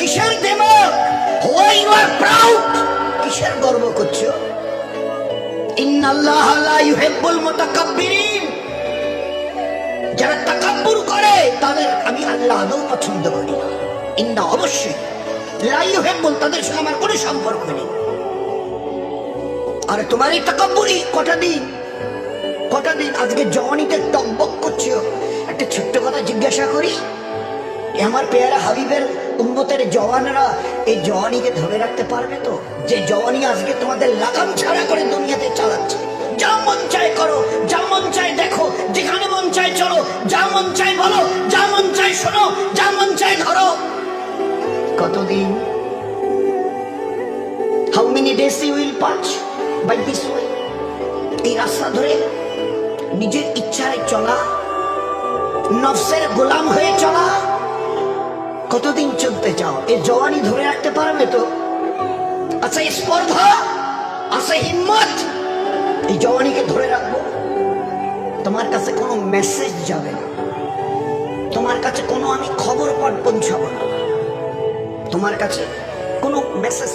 কিসের why you are proud কিসের গর্ব করছ? ইন্নাল্লাহ লা ইউহিব্বুল মুতাকাব্বিরিন। যারা তাকাব্বুর করে, তাদের আমি আল্লাহ আদৌ পছন্দ করি না। ইন্না অবশ্যই। লা ইউহিব্বুল, তাদের সঙ্গে আমার কোনো সম্পর্ক নেই। আর তোমার এই তাকাব্বুরি কটা দিন? কটা দিন? আজকে জওয়ানিতে টকবক করছ। একটা ছোট্ট কথা জিজ্ঞাসা করি। আমার পেয়ারা হাবিবের উম্মতের জওয়ানরা এই জওয়ানিকে ধরে রাখতে পারবে তো? যে জওয়ানি আজকে তোমাদের লাগাম ছাড়া করে দুনিয়াতে চালাচ্ছে। যা মন চায় করো, যা মন চায় দেখো, যেখানে মন চায় চলো, যা মন চায় বলো, যা মন চায় শোনো, যা মন চায় ধরো। কতদিন? How many days you will pass by this way এই রাস্তা ধরে নিজের ইচ্ছায় চলা, নফসের গোলাম হয়ে চলা, কতদিন চলতে চাও এ জওয়ানি ধরে রাখতে পারবে তো? আচ্ছা এই স্পর্ধা আচ্ছা হিম্মত, এই জওয়ানিকে ধরে রাখব। তোমার কাছে কোনো মেসেজ যাবে না। তোমার কাছে কোনো আমি খবর পাঠ পৌঁছাবো না। তোমার কাছে কোনো মেসেজ